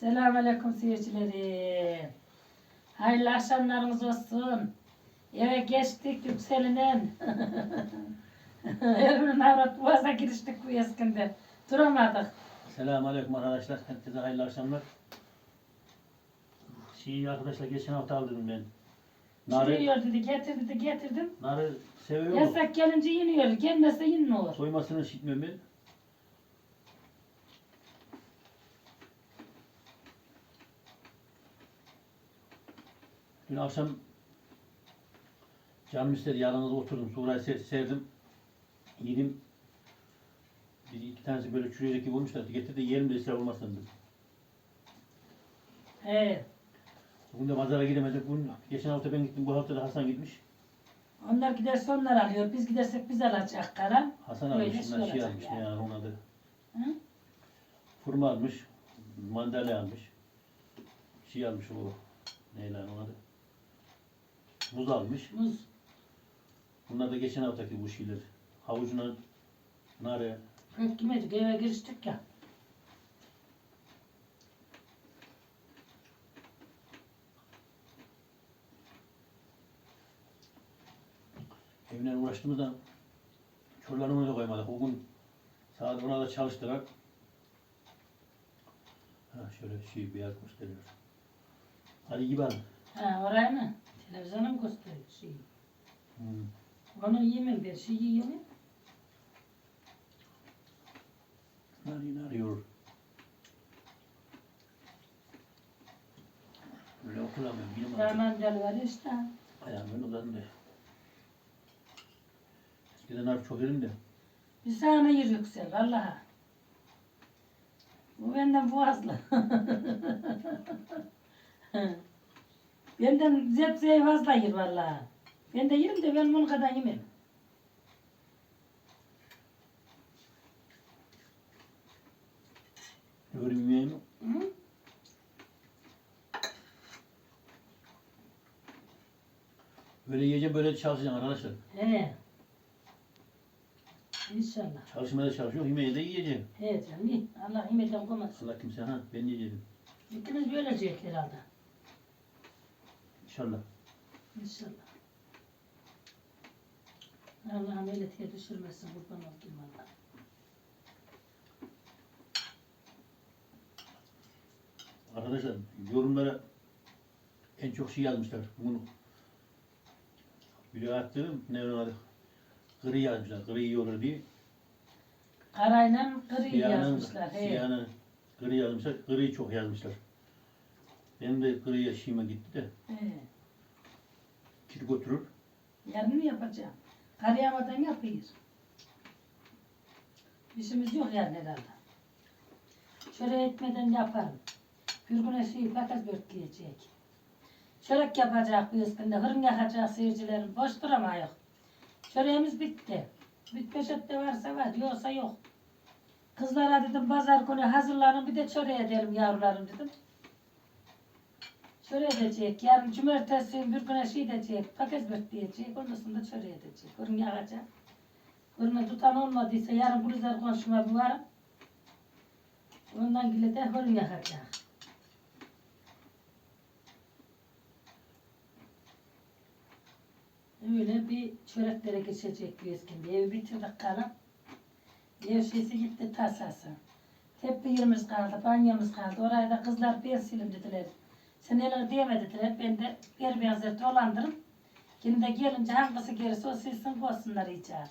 Selamünaleyküm seyircileri. Hayırlı akşamlarınız olsun. Eve geçtik yükselinen. Ermin avrat boğaza giriştik bu eskinde. Duramadık. Selamünaleyküm arkadaşlar. Herkese hayırlı akşamlar. Şeyi arkadaşlar geçen hafta aldım ben. Narı, Çürüyor dedi, getir dedi, getirdim. narı seviyorum. Yasak gelince yeniyor, gelmezse yenmiyor. Soymasını işitmiyorum Dün akşam canım istedi yanınızda oturdum. Surayı ser, serdim. Yedim. Bir iki tanesi böyle çürüyecek gibi olmuşlar. Getirdi yiyelim de israf olmasın dedim. He. Bugün de pazara gidemedik. Bugün, geçen hafta ben gittim. Bu hafta da Hasan gitmiş. Onlar giderse onlar alıyor. Biz gidersek biz alacak karan. Hasan Öyle almış. Bunlar şey olacak almış. yani. Yani onun adı. Hı? Hurma almış. Mandalya almış. Şey almış o. Neyle onun adı. Muz almış. Muz. Bunlar da geçen haftaki bu şeyler. Havucuna narı. Pek yemedik, eve giriştik ya. Evine uğraştığımızda çorlarını da koymadık. O gün saat 10'a da çalıştılar. Ha şöyle şey bir yer gösteriyor. Hadi gibi. Ha orayı mı? Televizyona mı gösteriyor şey? Hmm. Onu yemem bir şey yiyor mu? Narı narıyor. Böyle okulamıyorum. Bilmem. Rahman gel var işte. Ayağımın uzandı. Eskiden nar çok yerim de. Bir sana yer yüksel vallahi. Bu benden boğazlı. benden zepseyi fazla yer vallahi. Ben de yerim de ben bunu kadar yemem. Yemeğimi. Hı? Böyle yiyeceğim böyle çalışacağım arkadaşlar. He. İnşallah. Çalışmaya da çalışıyorum. Yemeği de yiyeceğim. He canım. iyi. Allah yemeden koymasın. Allah kimse ha ben yiyeceğim. İkimiz böyle yiyecek herhalde. İnşallah. İnşallah. Allah ameliyatı düşürmesin kurban olayım valla. Arkadaşlar yorumlara en çok şey yazmışlar. Bunu biri attım ne adı? Gri yazmışlar. Gri yiyorlar diye. Karayla gri yazmışlar. He. siyahını gri yazmışlar. Gri çok yazmışlar. Benim de gri yaşayıma gitti de. He. Kiri götürür. Yarın mı yapacağım? Karayamadan yapıyor. İşimiz yok yarın herhalde. Şöyle etmeden yaparım. Bir güne şey patates börtleyecek. Çörek yapacak bir üstünde, hırın yakacak seyircilerim. Boş duramayız. Çöreğimiz bitti. Bitmeşet de varsa var, yoksa yok. Kızlara dedim pazar günü hazırlanın bir de çöreğe edelim yavrularım dedim. Çöreğe edecek. Yarın cumartesi bir güne şey edecek. Patates börtleyecek. Ondan sonra çöreğe edecek. Hırın yakacak. Hırını tutan olmadıysa yarın Gülizar komşuma bir varım. Ondan gile de hırın. Öyle bir çöreklere geçecek bir eskinde. Evi bitirdik kalan. Ev şeysi gitti tasası. Tepe yerimiz kaldı, banyomuz kaldı. Oraya da kızlar ben silim dediler. Sen neler diyemediler. Ben de bir benzer dolandırım. Yine de gelince hangisi gerisi o silsin koysunlar yiyeceğiz.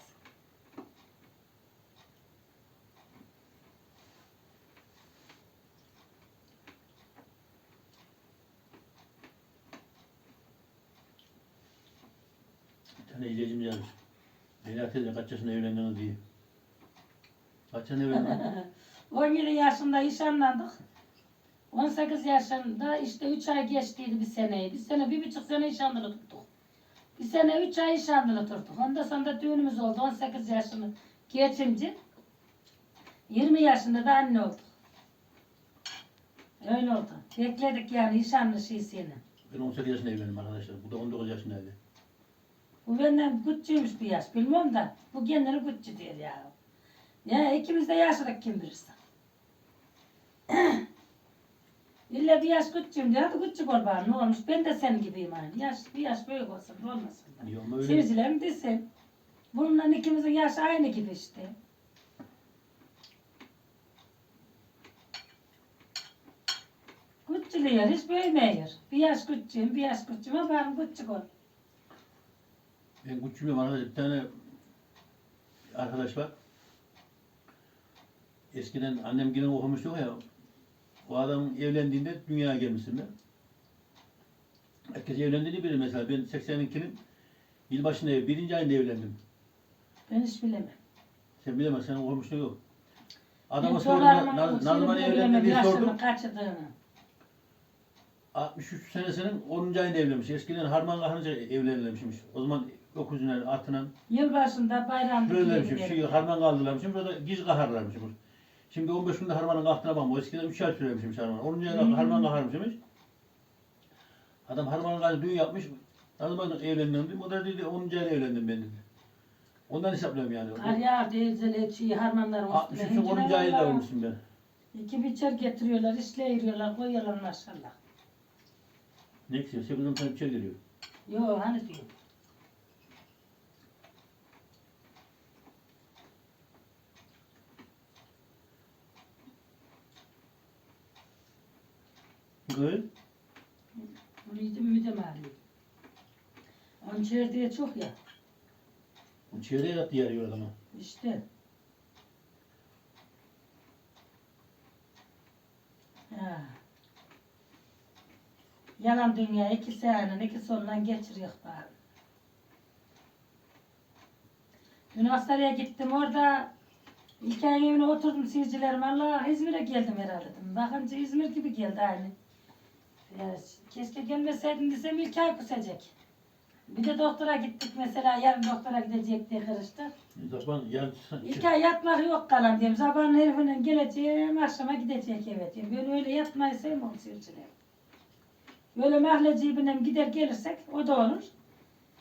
Bir tane ilacım yazmış. Leyla teyze kaç yaşında evlendiniz diye. Kaç yaşında evlendin? 17 yaşında nişanlandık. 18 yaşında işte 3 ay geçtiydi bir seneyi. Bir sene, bir buçuk sene nişanlı tuttuk. Bir sene 3 ay nişanlı tuttuk. Ondan sonra düğünümüz oldu 18 yaşını geçince. 20 yaşında da anne olduk. Öyle oldu. Bekledik yani nişanlı şeysini. Ben 18 yaşında evlendim arkadaşlar. Bu da 19 yaşındaydı. Bu benden küçüğümüş bir yaş. Bilmiyorum da bu kendini küçük diyor ya. Ya ikimiz de yaşlılık kim bilirsin. İlla bir yaş küçüğüm diyor. Hadi küçük ol bari ne olmuş. Ben de senin gibiyim aynı. Yaş, bir yaş büyük olsun olmasın. da. Ama öyle. Seyircilerim desin. Bununla ikimizin yaşı aynı gibi işte. Küçülüyor, hiç büyümüyor. Bir yaş küçüğüm, bir yaş küçüğüm ama ben küçük ol. Ben küçüğüm arkadaş bir tane arkadaş var. Eskiden annem yine okumuş yok ya. O adam evlendiğinde dünyaya gelmişsin ben. Herkes evlendiğini bilir mesela. Ben 82'nin yılbaşında ev, birinci ayında evlendim. Ben hiç bilemem. Sen bilemezsin, sen okumuşluğun yok. Adama sordum, çocuklarıma "Na- şeyini ne zaman bile evlendi diye sordum. kaçırdığını. 63 senesinin 10. ayında evlenmiş. Eskiden harman kahınca evlenirmişmiş. O zaman öküzüne, atına Yılbaşında bayramda böylemişim. giyelim Şey, harman kaldırlarmışım. Burada giz kaharlarmışım. Şimdi 15 günde harmanın kalktığına bakma. Eskiden 3 ay sürermişmiş harman. 10. ayında Hmm. harman kaharmışmış. Adam harmanın kalktı düğün yapmış. Ne zaman evlendim dedim. O da dedi 10. ayda evlendim ben dedi. Ondan hesaplıyorum yani. Kar yağar, deyizeli, çiğ, harmanların üstüne. 63'ün 10. Hincine ayında vallahi olmuşum ben. İki biçer getiriyorlar, işleyiyorlar, koyuyorlar maşallah. Ne güzel. 8 tane bir şey geliyor. Yo hani diyor. Öyle. Bunu yedim mi de mali. Onun çerdiği çok ya. Bu çeyreğe yattı yarıyor adama. İşte. Ha. Yalan dünya iki senenin iki sonundan geçiriyor bari. Dün hastaneye gittim orada İlker evine oturdum seyircilerim. Allah İzmir'e geldim herhalde dedim. Bakınca İzmir gibi geldi aynı. Ya, keşke gelmeseydim desem İlker kusacak. Bir de doktora gittik mesela yarın doktora gidecek diye karıştık. Zaman yarın İlk ay yatmak yok kalan diyorum. Sabahın herifinden geleceğim, akşama gidecek eve diyorum. Ben öyle yatmayı sevmem seyircilerim. Böyle mahalle cibine gider gelirsek o da olur.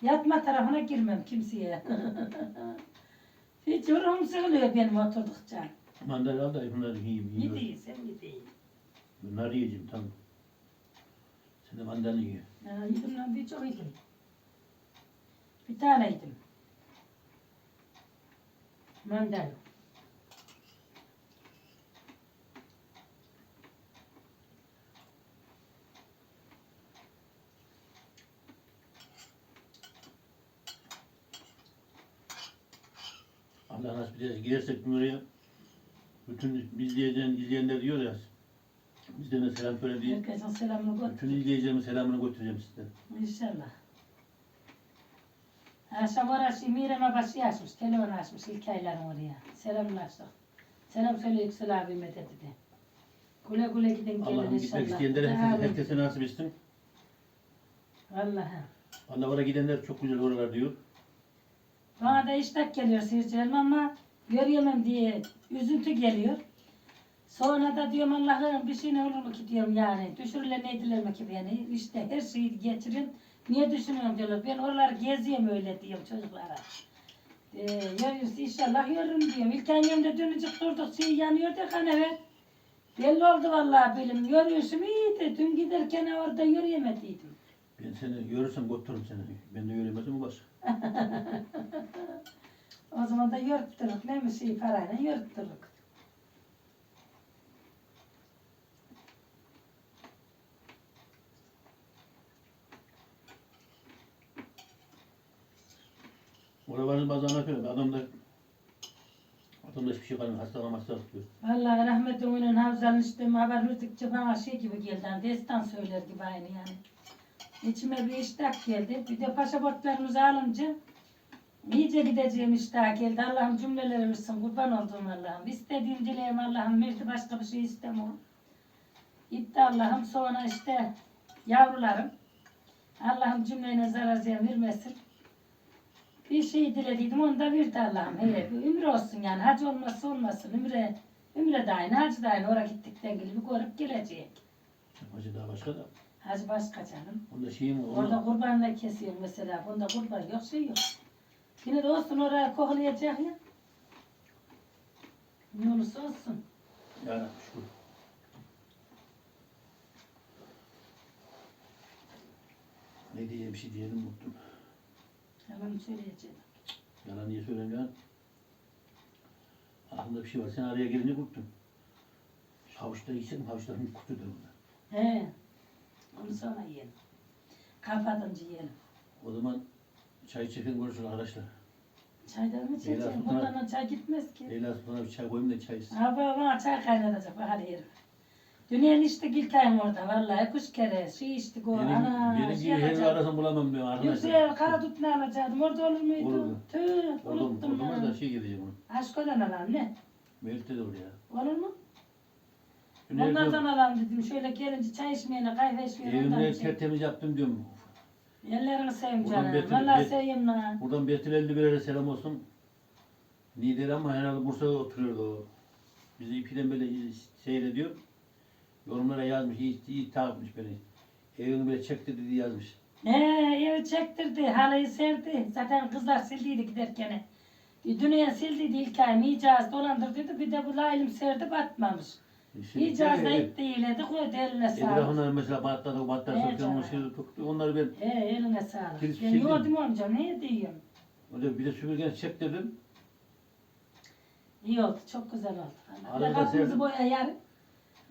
Yatma tarafına girmem kimseye. Hiç ruhum sıkılıyor benim oturdukça. mandalya al da bunları yiyeyim. Gideyim sen gideyim. Bunları yiyeceğim tamam. De mandalya ye. Ya, yedim lan bir çok yedim. Bir tane yedim. Mandal. Allah nasip ederse gidersek buraya bütün izleyen, izleyenler diyor ya bizden de selam söyle diye. Herkesin selamını götür. Bütün izleyicilerimin selamını götüreceğim sizden. İnşallah. Akşam orası Mirem'e başı açmış, telefon açmış ilk ayların oraya. Selamlaştık. Selam söyle Yüksel abime dedi de. Güle güle gidin gelin Allah'ım inşallah. gitmek isteyenlere Amin. herkese, herkese nasip etsin. Vallahi. Allah oraya gidenler çok güzel oralar diyor. Bana da iştah geliyor seyircilerim ama göremem diye üzüntü geliyor. Sonra da diyorum Allah'ım bir şey ne olur mu ki diyorum yani. Düşürürler neydiler mi ki beni. İşte her şeyi geçirin. Niye düşünüyorum diyorlar. Ben oraları geziyorum öyle diyorum çocuklara. Ee, yürüyorsa inşallah yürürüm diyorum. İlk annemde dönecek durduk şey yanıyor da kan evet. Belli oldu vallahi benim. Yürüyüşüm iyiydi. Dün giderken orada yürüyemediydim. Ben seni görürsem götürürüm seni. Ben de yürüyemezsem o başka. O zaman da yürüttürük. Ne mi şey parayla yürüttürük. Oraların bazı anlatıyor. Adamda adamda hiçbir şey kalmıyor. Hastalığa hastalık diyor. Vallahi rahmetli oyunun havzanın işte haber verdikçe bana şey gibi geldi. Hani destan söyler gibi aynı yani. İçime bir iştah geldi. Bir de pasaportlarımızı alınca iyice gideceğim iştah geldi. Allah'ım cümleleri versin. Kurban olduğum Allah'ım. İstediğim dileğim Allah'ım verdi. Başka bir şey istemiyorum. Gitti Allah'ım. Sonra işte yavrularım. Allah'ım cümlene zarar ziyan vermesin bir şey dilediydim onu da verdi Allah'ım. Hele bir ümre olsun yani hac olmazsa olmasın ümre. Ümre de aynı hacı da aynı oraya gittikten gibi görüp gelecek. Hacı daha başka da. Hacı başka canım. Onda şey mi? Ona... Orada kurbanla kesiyor mesela. Bunda kurban yok şey yok. Yine de olsun oraya koklayacak ya. Ne olursa olsun. Yani şu. Ne diyeceğim bir şey diyelim unuttum. Yalan söyleyeceğim. Yalan niye söylemiyorsun? Aklımda bir şey var. Sen araya gelince unuttum. Havuçta yiyeceksin, havuçların kutudur bunlar. He. Onu sonra yiyelim. Kapatınca yiyelim. O zaman çay içerken görüşürüz arkadaşlar. Çaydan mı? Sultan- Bundan çay gitmez ki. Leyla Sultan'a bir çay koyayım da çay içsin. Abi bana çay kaynatacak bak hadi yerim. Dünyanın işte ilk ayım orada vallahi kuş kere şey içtik o Benim, ana benim şey gibi her arasını bulamam diyorum arkadaşlar. Yüksel kara tut ne alacaktım orada olur muydu? Olurdu. Tüh Oğlum, unuttum olmaz ya. da şey gideceğim onu. Aşkodan alalım ne? Mevlüt'te de oraya. Olur mu? Güney Onlardan alalım dedim. Şöyle gelince çay içmeyene kahve içmeyene ondan Evimde içeyim. tertemiz yaptım diyorum. Ellerini seveyim Buradan canım. Betül- Vallahi Bet- seveyim lan. Buradan Betül 51'e selam olsun. Lider ama herhalde Bursa'da oturuyordu o. Bizi ipiden böyle seyrediyor. Yorumlara yazmış, iyi, iyi takipmiş beni. Evini böyle çekti dedi yazmış. Ee, evi çektirdi, halıyı serdi. Zaten kızlar sildiydi giderken. Dünya sildiydi ilk ayım. İcaz dolandırdıydı. Bir de bu laylim serdi batmamış. Şimdi İcaz da e, itti iyledi. Koydu eline sağlık. Etrafından mesela batladı, batladı, Evet sokağın canım. şey tuttu. Onları ben Ee, eline sağlık. Kilis Ben yordum amca. Ne diyeyim? öyle bir de süpürgen çektirdim. İyi oldu. Çok güzel oldu. Allah kapımızı boya yarın.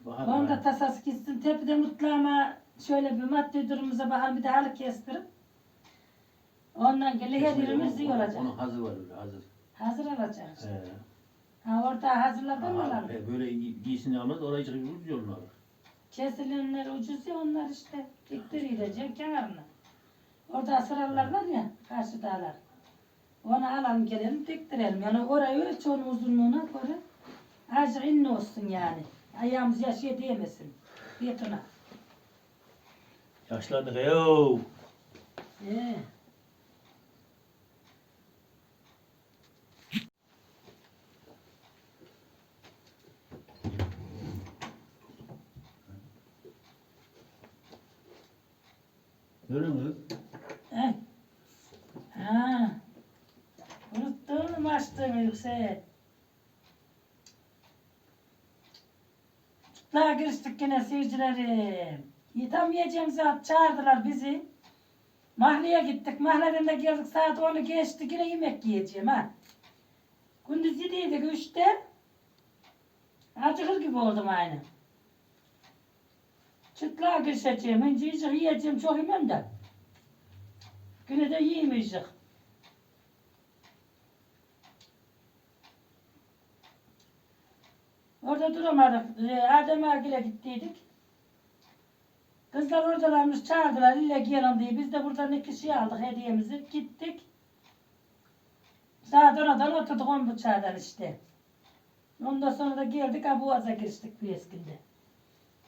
Bakalım. Onun da tasası gitsin. Tepede mutlu ama şöyle bir maddi durumumuza bakalım. Bir de halı kestirip. Ondan gele her yerimiz iyi olacak. Onun hazır var öyle hazır. Hazır olacak. He. Ha orada hazırladın mı Aha, lan? he, böyle giy- giysini alırız, orayı çıkıyoruz yolunu alır. Kesilenler ucuz ya onlar işte. Diktirilecek kenarına. Orada sıralar var ya karşı dağlar. Onu alalım gelelim diktirelim. Yani orayı ölç onun uzunluğuna göre. Azıcık inli olsun yani. Ayağımız yaşaya değmesin. Betona. Yaşlandık yo. Ee. Öyle mi? Eh. Ha. Unuttun mu açtığını Daha giriştik yine seyircilerim. Yitamayacağım saat çağırdılar bizi. Mahalleye gittik. Mahalleden de geldik saat 10'u geçti. Yine yemek yiyeceğim ha. Gündüz yediydik üçte. Acıkır gibi oldum aynı. Çıtlığa girişeceğim. Yiyecek yiyeceğim çok yemem de. Güne de yiyemeyecek. Orada duramadık. Ee, Adem Agil'e gittiydik. Kızlar oradalarmış çağırdılar ille gelin diye. Biz de buradan iki şey aldık hediyemizi. Gittik. Saat oradan oturduk on buçağdan işte. Ondan sonra da geldik Abuaz'a giriştik bir eskinde.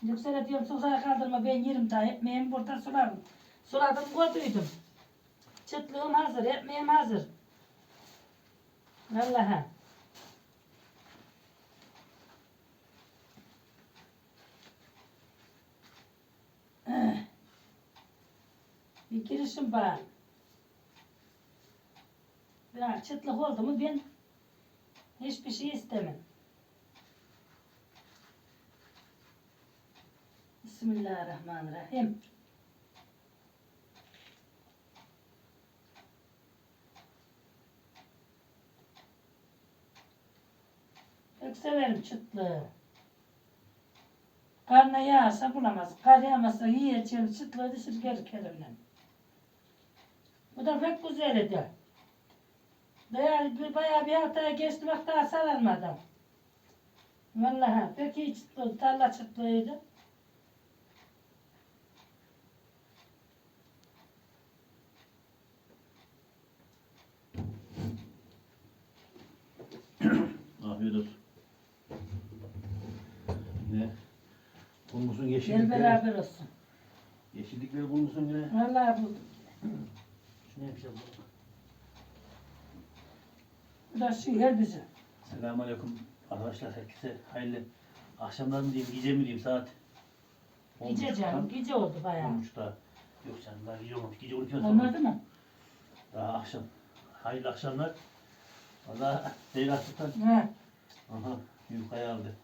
Yüksele diyorum sofraya kaldırma ben yerim daha ekmeğimi burada sularım. Suladım koyduydum. Çıtlığım hazır, ekmeğim hazır. Vallahi. Bir girişim var. Biraz çıtlık oldu mu ben hiçbir şey istemem. Bismillahirrahmanirrahim. Çok severim çıtlığı. Karnına yağarsa bulamaz. Kar yağmazsa yiyeceğim çıtlığı dışarı kelimle. Bu da pek güzel idi. Bayağı, bir- bayağı bir haftaya geçti bak daha sarılmadım. Vallahi pek iyi çıtlığı, tarla çıtlığıydı. Afiyet olsun. Ne? Bulmuşsun Gel yeşillikleri. beraber olsun. Yeşillikleri bulmuşsun yine. Vallahi bu, Şunu yapacağım. bu da şu yer bizi. Selamun Aleyküm arkadaşlar herkese hayırlı akşamlar mı diyeyim gece mi diyeyim saat Gece canım, gece oldu bayağı. 10.30'da yok canım daha gece olmamış gece 12'den sonra Olmadı mı? daha akşam hayırlı akşamlar valla Leyla Sultan Ha. aha yufkayı aldı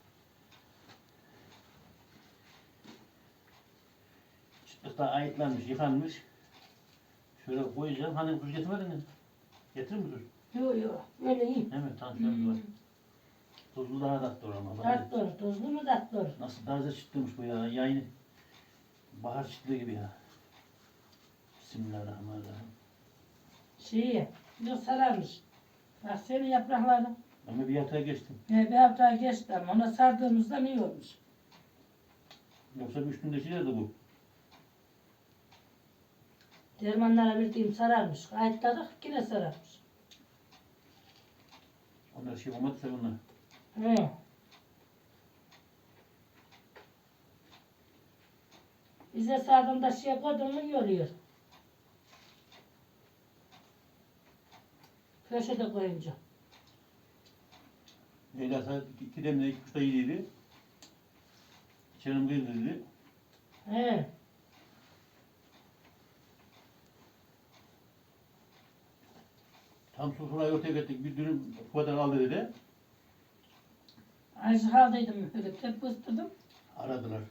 da ayıtlanmış yıkanmış Şöyle koyacağım. Hani tuz getirmedin mi? Getirir mi tuz? Yok yok. Böyle iyi. Evet şöyle Hmm. var. Tuzlu daha tatlı olur ama. Tatlı olur. Tuzlu mu tatlı olur? Nasıl taze çıktıymış bu ya. Yayını. Bahar çıktığı gibi ya. Bismillahirrahmanirrahim. Şeyi. Yok sararmış. Bak senin yaprakların. Ama bir yatağa geçtim. He, bir hafta geçti ama ona sardığımızda iyi olmuş. Yoksa bir üstünde şey bu? Dermanlara verdiğim sararmış. Kayıtladık yine sararmış. Onlar şey olmadıysa onlar. He. Bize sardığında şey koydun mu yoruyor. Köşede koyunca. Leyla saat iki demle iki kuşta yediydi. İçerim kıyıldı He. Tam sofrayı ortaya getirdik. Bir dürüm kuvadan aldı dedi. Ayşe kaldıydım böyle hep ıstırdım. Aradılar.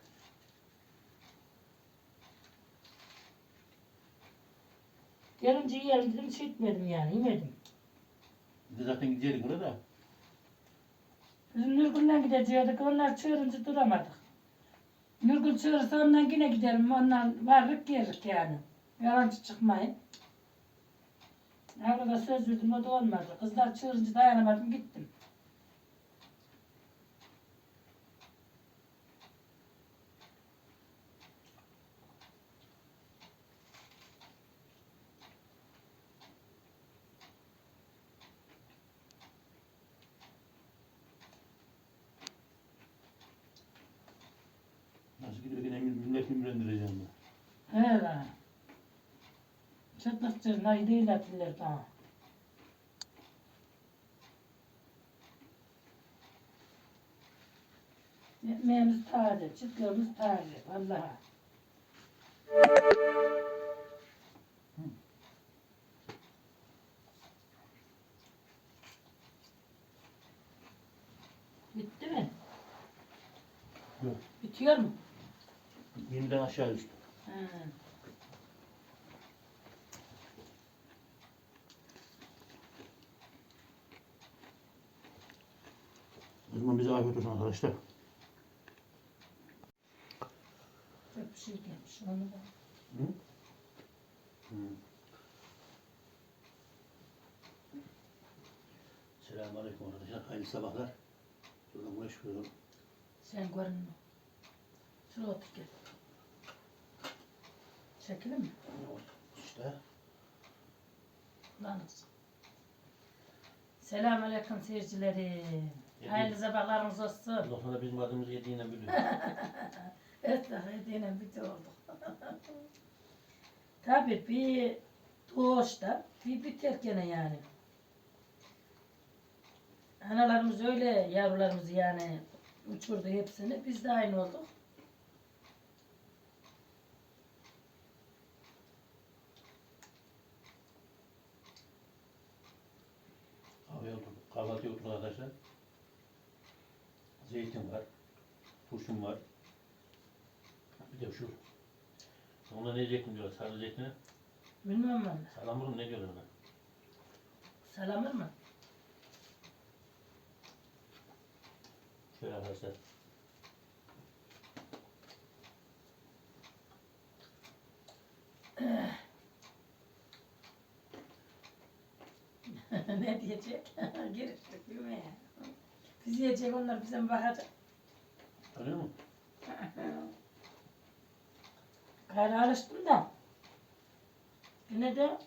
Gelince yiyelim dedim şey etmedim yani yemedim. Biz zaten gidecektik orada da. Bizim Nurgül'le gidecektik onlar çığırınca duramadık. Nurgül çığırsa ondan yine giderim ondan varlık yerik yani. Yalancı çıkmayın. Arada söz verdim o da olmadı. Kızlar çığırınca dayanamadım gittim. Nasıl gidiyor yine millet ümrendireceğim ben. He lan. Çıtlık çırnayı değil atırlar daha. Ekmeğimiz taze, çıtlığımız taze. Vallahi. Bitti mi? Yok. Bitiyor mu? 20'den aşağı düştü. He. Zaman bize afiyet olsun arkadaşlar. Çok bir şey gelmiş onu da. Hı? Hı. Selamun Aleyküm arkadaşlar. Hayırlı sabahlar. Şuradan buraya çıkıyorum. Sen görünme. Şuraya otur gel. Çekilir mi? İşte. Kulağınız. Selamun Aleyküm seyircileri. Hayırlı sabahlarınız olsun. Ondan sonra bizim adımızı yediğinden biliyor. Evet, hediyeyle bitti olduk. Tabii bir doğuşta bir biter gene yani. Analarımız öyle yavrularımızı yani uçurdu hepsini. Biz de aynı olduk. Kahvaltıya oturduk arkadaşlar. Zeytin var. Turşum var. Bir de şu. Ona ne zeytin diyorlar? Sarı zeytine. Bilmem ben. Salamur mu ne diyorlar ona? Salamır mı? Şöyle arkadaşlar. ne diyecek? Giriştik bilmeye. Biz yiyecek onlar bize mi bakacak? Öyle mi? Gayrı alıştım da. Yine de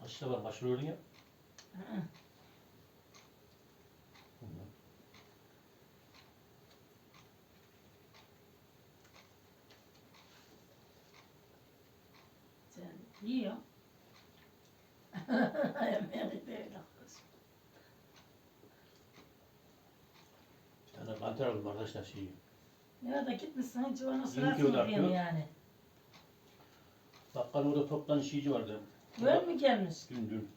Kaçta var? Başlıyordun ya. Sen. Yemeği değil. Aldım arkadaşlar şeyi. Ya da gitmişsin Yirmi sırasını kilo diyeyim atıyor. yani. Bakkal orada toptan işici vardı. Böyle mi gelmiş? Dün dün.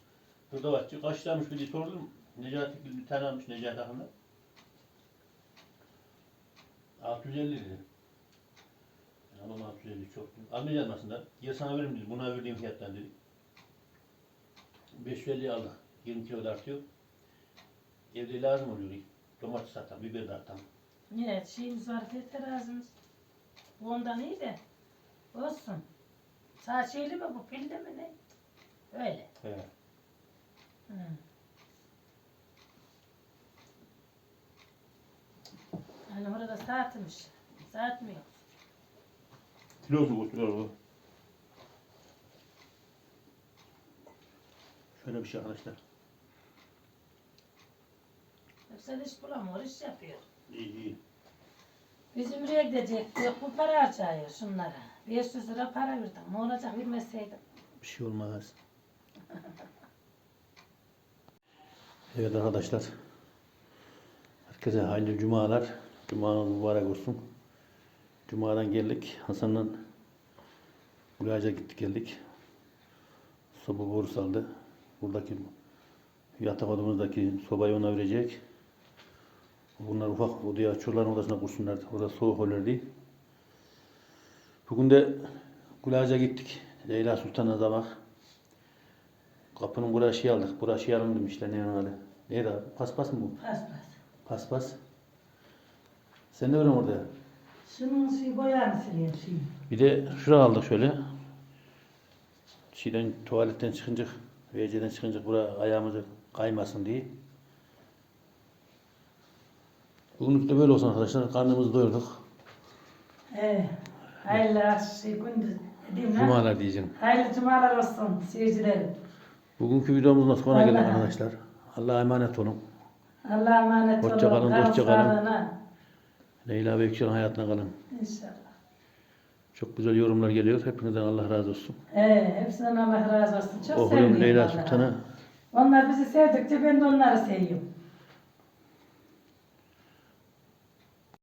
Burada var. Kaç bir diye sordum. Necati bir tane almış Necati Akın'da. 650 dedi. Tamam 650 çok. Almayacağız aslında. Ya sana veririm dedi. Buna verdiğim fiyattan dedi. 550 aldık. 20 kilo da artıyor. Evde lazım oluyor. Domates atam, biber de atam. Niye? Şeyimiz var terazimiz. Bu ondan iyi de. Olsun. Sağ şeyli mi bu pilli mi ne? Öyle. He. Hı. Hani orada saatmiş. Saat mi yok? Kilosu götürüyor bu. Şöyle bir şey arkadaşlar. Yoksa iş bulamıyor, iş yapıyor. İyi iyi. Bizim buraya gidecektik, bu para harcıyor şunlara. 500 lira para verdim. Ne olacak vermeseydim. Bir şey olmaz. Evet arkadaşlar. Herkese hayırlı cumalar. Cumanız mübarek olsun. Cuma'dan geldik. Hasan'la Gulaca gittik geldik. Soba borusu aldı. Buradaki yatak odamızdaki sobayı ona verecek. Bunlar ufak odaya çocukların odasına kursunlar. Orada soğuk olur diye. Bugün de Gulaca gittik. Leyla Sultan'a da bak. Kapının buraya şey aldık. Buraya şey alın demişler. Ne adı? Neydi abi? Paspas mı bu? Pas pas. Paspas. Sen de öyle orada? Şunun suyu boyar sileyim suyu. Bir de şura aldık şöyle. Şeyden tuvaletten çıkınca, WC'den çıkınca buraya ayağımızı kaymasın diye. Bugünlük de böyle olsun arkadaşlar. Karnımızı doyurduk. Ee, hayırlı şey gündüz. Cumalar diyeceğim. Hayırlı cumalar olsun seyircilerim. Bugünkü videomuzun sonuna geldik arkadaşlar. Allah'a emanet olun. Allah'a emanet olun. Hoşça kalın, Kal dostça kalın. Leyla ve Ekşi'nin hayatına kalın. İnşallah. Çok güzel yorumlar geliyor. Hepinizden Allah razı olsun. Ee, hepsinden Allah razı olsun. Çok Oğlum Leyla. Sultan'ı Onlar bizi sevdikçe ben de onları seviyorum.